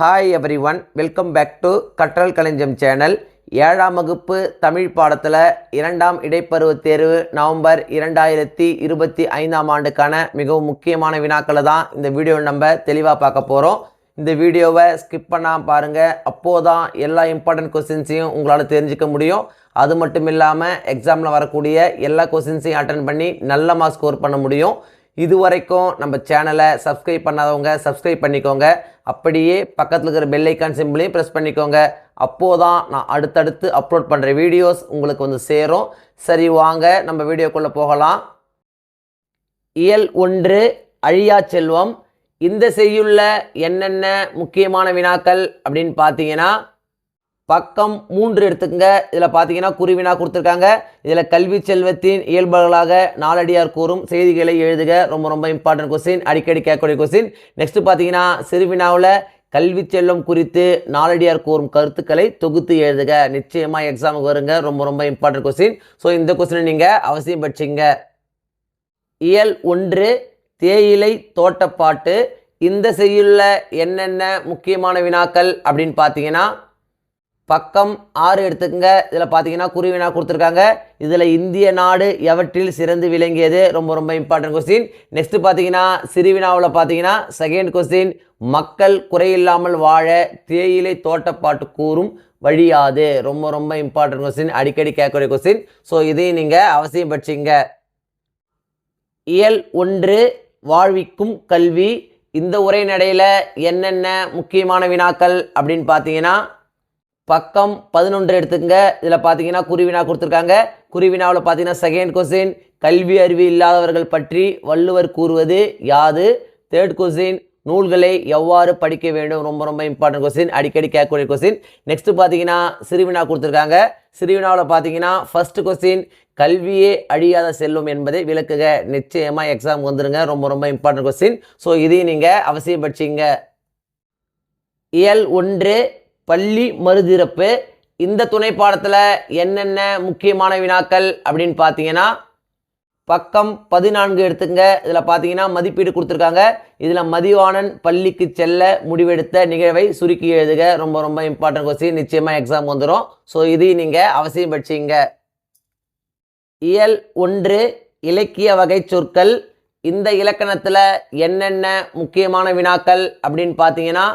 Hi everyone welcome back to கற்றல் களஞ்சியம் channel ஏழாம் வகுப்பு தமிழ் பாடத்தில் இரண்டாம் இடைப்பருவத் தேர்வு நவம்பர் இரண்டாயிரத்தி இருபத்தி ஐந்தாம் ஆண்டுக்கான மிகவும் முக்கியமான வினாக்களை தான் இந்த வீடியோ நம்ம தெளிவாக பார்க்க போகிறோம் இந்த வீடியோவை ஸ்கிப் பண்ணாமல் பாருங்கள் அப்போது தான் எல்லா இம்பார்ட்டன்ட் கொஸ்டின்ஸையும் உங்களால் தெரிஞ்சுக்க முடியும். அது மட்டும் இல்லாமல் எக்ஸாமில் வரக்கூடிய எல்லா கொஸ்டின்ஸையும் அட்டன் பண்ணி நல்ல மார்க் ஸ்கோர் பண்ண முடியும். இது வரைக்கும் நம்ம சேனலை சப்ஸ்கிரைப் பண்ணாதவங்க சப்ஸ்கிரைப் பண்ணிக்கோங்க. அப்படியே பக்கத்தில் இருக்கிற பெல் ஐக்கான் சிம்பிளையும் ப்ரெஸ் பண்ணிக்கோங்க. அப்போதான் நான் அடுத்தடுத்து அப்லோட் பண்ணுற வீடியோஸ் உங்களுக்கு வந்து சேரும். சரி வாங்க நம்ம வீடியோக்குள்ளே போகலாம். இயல் ஒன்று அழியா செல்வம். இந்த செய்யுள்ள என்னென்ன முக்கியமான வினாக்கள் அப்படின்னு பார்த்தீங்கன்னா பக்கம் மூன்று எடுத்துக்கங்க. இதில் பார்த்தீங்கன்னா குருவினா கொடுத்துருக்காங்க. இதில் கல்வி செல்வத்தின் இயல்புகளாக நாலடியார் கூறும் செய்திகளை எழுதுக. ரொம்ப ரொம்ப இம்பார்ட்டன்ட் கொஸ்டின் அடிக்கடி கேட்கக்கூடிய கொஸ்டின் நெக்ஸ்ட் பார்த்தீங்கன்னா சிறுவினாவில் கல்வி செல்வம் குறித்து நாலடியார் கூறும் கருத்துக்களை தொகுத்து எழுதுக. நிச்சயமாக எக்ஸாமுக்கு வருங்க. ரொம்ப ரொம்ப இம்பார்ட்டன்ட் கொஸ்டின் ஸோ இந்த கொஸ்டினை நீங்கள் அவசியம் படிச்சிங்க இயல் ஒன்று தேயிலை தோட்டப்பாட்டு. இந்த செய்யுள்ள என்னென்ன முக்கியமான வினாக்கள் அப்படின்னு பார்த்தீங்கன்னா பக்கம் ஆறு எடுத்துக்கங்க. இதில் பார்த்தீங்கன்னா குருவினா கொடுத்துருக்காங்க. இதில் இந்திய நாடு எவற்றில் சிறந்து விளங்கியது? ரொம்ப ரொம்ப இம்பார்ட்டன்ட் கொஸ்டின் நெக்ஸ்ட்டு பார்த்தீங்கன்னா சிறுவினாவில் பார்த்தீங்கன்னா செகண்ட் கொஸ்டின் மக்கள் குறையில்லாமல் வாழ தேயிலை தோட்டப்பாட்டு கூறும் வழியாது ரொம்ப ரொம்ப இம்பார்ட்டன்ட் கொஸ்டின் அடிக்கடி கேட்கக்கூடிய கொஸ்டின் ஸோ இதையும் நீங்கள் அவசியம் படிச்சிங்க இயல் ஒன்று வாழ்விக்கும் கல்வி. இந்த உரைநடையில் என்னென்ன முக்கியமான வினாக்கள் அப்படின்னு பார்த்தீங்கன்னா பக்கம் பதினொன்று எடுத்துக்கங்க. இதில் பார்த்தீங்கன்னா குருவினா கொடுத்துருக்காங்க. குருவினாவில் பார்த்தீங்கன்னா செகண்ட் கொஸ்டின் கல்வி அறிவு இல்லாதவர்கள் பற்றி வள்ளுவர் கூறுவது யாது? தேர்ட் கொஸ்டின் நூல்களை எவ்வாறு படிக்க வேண்டும்? ரொம்ப ரொம்ப இம்பார்ட்டன்ட் கொஸ்டின் அடிக்கடி கேட்கக்கூடிய கொஸ்டின் நெக்ஸ்ட் பார்த்தீங்கன்னா சிறுவினா கொடுத்துருக்காங்க. சிறுவினாவில் பார்த்தீங்கன்னா ஃபர்ஸ்ட் கொஸ்டின் கல்வியே அழியாத செல்வம் என்பதை விளக்குக. நிச்சயமாக எக்ஸாம் வந்துருங்க. ரொம்ப ரொம்ப இம்பார்ட்டன்ட் கொஸ்டின் ஸோ இதையும் நீங்கள் அவசியம் படிச்சிங்க. இயல் ஒன்று பள்ளி மறுதிறப்பு. இந்த துணை பாடத்தில் என்னென்ன முக்கியமான வினாக்கள் அப்படின்னு பார்த்தீங்கன்னா பக்கம் பதினான்கு எடுத்துங்க இதில் பார்த்தீங்கன்னா மதிப்பீடு கொடுத்துருக்காங்க. இதில் மதிவாணன் பள்ளிக்கு செல்ல முடிவெடுத்த நிகழ்வை சுருக்கி எழுதுக. ரொம்ப ரொம்ப இம்பார்ட்டன்ட் கொஸ்டின் நிச்சயமாக எக்ஸாம் வந்துடும் ஸோ இதையும் நீங்கள் அவசியம் படிச்சிங்க. இயல் ஒன்று இலக்கிய வகை சொற்கள். இந்த இலக்கணத்தில் என்னென்ன முக்கியமான வினாக்கள் அப்படின்னு பார்த்தீங்கன்னா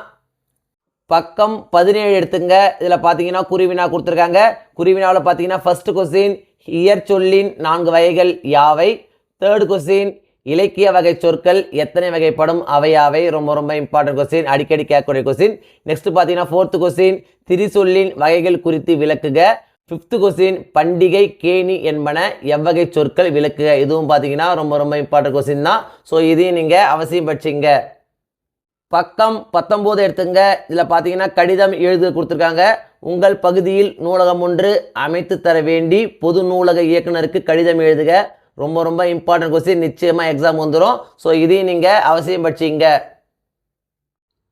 பக்கம் பதினேழு எடுத்துங்க. இதில் பார்த்தீங்கன்னா குருவினா கொடுத்துருக்காங்க. குருவினாவில் பார்த்தீங்கன்னா ஃபஸ்ட்டு கொஸ்டின் இயற் சொல்லின் நான்கு வகைகள் யாவை? தேர்ட் கொஸ்டின் இலக்கிய வகை சொற்கள் எத்தனை வகைப்படும்? அவையாவை ரொம்ப ரொம்ப இம்பார்ட்டன்ட் கொஸ்டின் அடிக்கடி கேட்கக்கூடிய கொஸ்டின் நெக்ஸ்ட் பார்த்தீங்கன்னா ஃபோர்த்து கொஸ்டின் திரிசொல்லின் வகைகள் குறித்து விளக்குக. ஃபிஃப்த்து கொஸ்டின் பண்டிகை கேணி என்பன எவ்வகை சொற்கள் விளக்குக? இதுவும் பார்த்தீங்கன்னா ரொம்ப ரொம்ப இம்பார்ட்டன்ட் கொஸ்டின் தான். ஸோ இதையும் நீங்கள் அவசியம் படிச்சிங்க பக்கம் பத்தொம்போது எடுத்துங்க. இதில் பார்த்தீங்கன்னா கடிதம் எழுத கொடுத்துருக்காங்க. உங்கள் பகுதியில் நூலகம் ஒன்று அமைத்து தர வேண்டி பொது நூலக இயக்குனருக்கு கடிதம் எழுதுக. ரொம்ப ரொம்ப இம்பார்ட்டன்ட் கொஸ்டின் நிச்சயமாக எக்ஸாம் வந்துடும் ஸோ இதையும் நீங்கள் அவசியம் படிச்சிங்க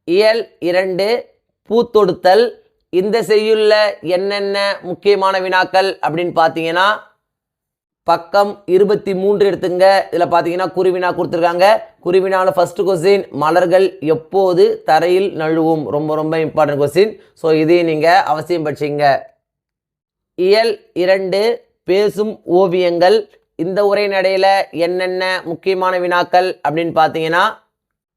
இயல் இரண்டு பூத்தொடுத்தல். இந்த செய்யுள்ள என்னென்ன முக்கியமான வினாக்கள் அப்படின்னு பார்த்தீங்கன்னா பக்கம் இருபத்தி மூன்று எடுத்துங்க. இதில் பார்த்தீங்கன்னா குருவினா கொடுத்துருக்காங்க. குருவினாவில் ஃபஸ்ட்டு கொஸ்டின் மலர்கள் எப்போது தரையில் நழுவும்? ரொம்ப ரொம்ப இம்பார்ட்டன்ட் கொஸ்டின் ஸோ இதையும் நீங்கள் அவசியம் படிச்சிங்க. இயல் இரண்டு பேசும் ஓவியங்கள். இந்த உரைநடையில் என்னென்ன முக்கியமான வினாக்கள் அப்படின்னு பார்த்தீங்கன்னா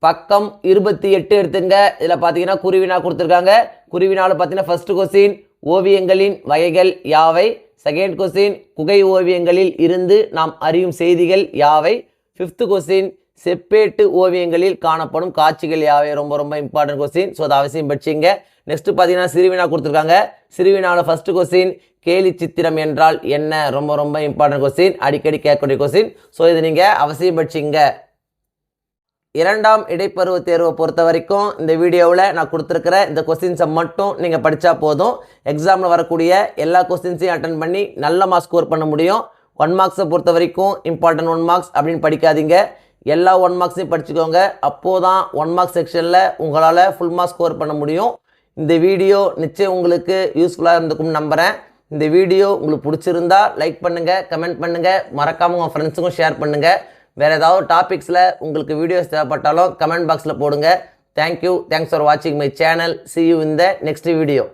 பக்கம் இருபத்தி எட்டு எடுத்துங்க. இதில் பார்த்தீங்கன்னா குருவினா கொடுத்துருக்காங்க. குருவினாவில் பார்த்தீங்கன்னா ஃபர்ஸ்ட் கொஸ்டின் ஓவியங்களின் வகைகள் யாவை? செகண்ட் கொஸ்டின் குகை ஓவியங்களில் இருந்து நாம் அறியும் செய்திகள் யாவை? ஃபிஃப்த் கொஸ்டின் செப்பேட்டு ஓவியங்களில் காணப்படும் காட்சிகள் யாவை? ரொம்ப ரொம்ப இம்பார்ட்டன்ட் கொஸ்டின் ஸோ அதை அவசியம் படிச்சிங்க நெக்ஸ்ட் பார்த்தீங்கன்னா சிறுவினா கொடுத்துருக்காங்க. சிறுவினாவில் ஃபர்ஸ்ட் கொஸ்டின் கேலி சித்திரம் என்றால் என்ன? ரொம்ப ரொம்ப இம்பார்ட்டன்ட் கொஸ்டின் அடிக்கடி கேட்கக்கூடிய கொஸ்டின் ஸோ இதை நீங்கள் அவசியம் படிச்சிங்க இரண்டாம் இடைப்பருவ தேர்வை பொறுத்த வரைக்கும் இந்த வீடியோவில் நான் கொடுத்துருக்கிற இந்த கொஸ்டின்ஸை மட்டும் நீங்கள் படித்தா போதும். எக்ஸாமில் வரக்கூடிய எல்லா கொஸ்டின்ஸையும் அட்டன் பண்ணி நல்ல மார்க் ஸ்கோர் பண்ண முடியும். ஒன் மார்க்ஸை பொறுத்த வரைக்கும் இம்பார்ட்டன்ட் ஒன் மார்க்ஸ் அப்படின்னு படிக்காதீங்க. எல்லா ஒன் மார்க்ஸையும் படிச்சுக்கோங்க. அப்போது தான் ஒன் மார்க் செக்ஷனில் உங்களால் ஃபுல் மார்க் ஸ்கோர் பண்ண முடியும். இந்த வீடியோ நிச்சயம் உங்களுக்கு யூஸ்ஃபுல்லாக இருந்துக்கும் நம்புகிறேன் இந்த வீடியோ உங்களுக்கு பிடிச்சிருந்தா லைக் பண்ணுங்கள் கமெண்ட் பண்ணுங்கள் மறக்காமல் உங்கள் ஃப்ரெண்ட்ஸுக்கும் ஷேர் பண்ணுங்கள் வேறு ஏதாவது டாபிக்ஸில் உங்களுக்கு வீடியோஸ் தேவைப்பட்டாலும் கமெண்ட் பாக்ஸில் போடுங்க. தேங்க்யூ தேங்க்ஸ் ஃபார் வாட்சிங் மை சேனல் சி யூ இந்த நெக்ஸ்ட் வீடியோ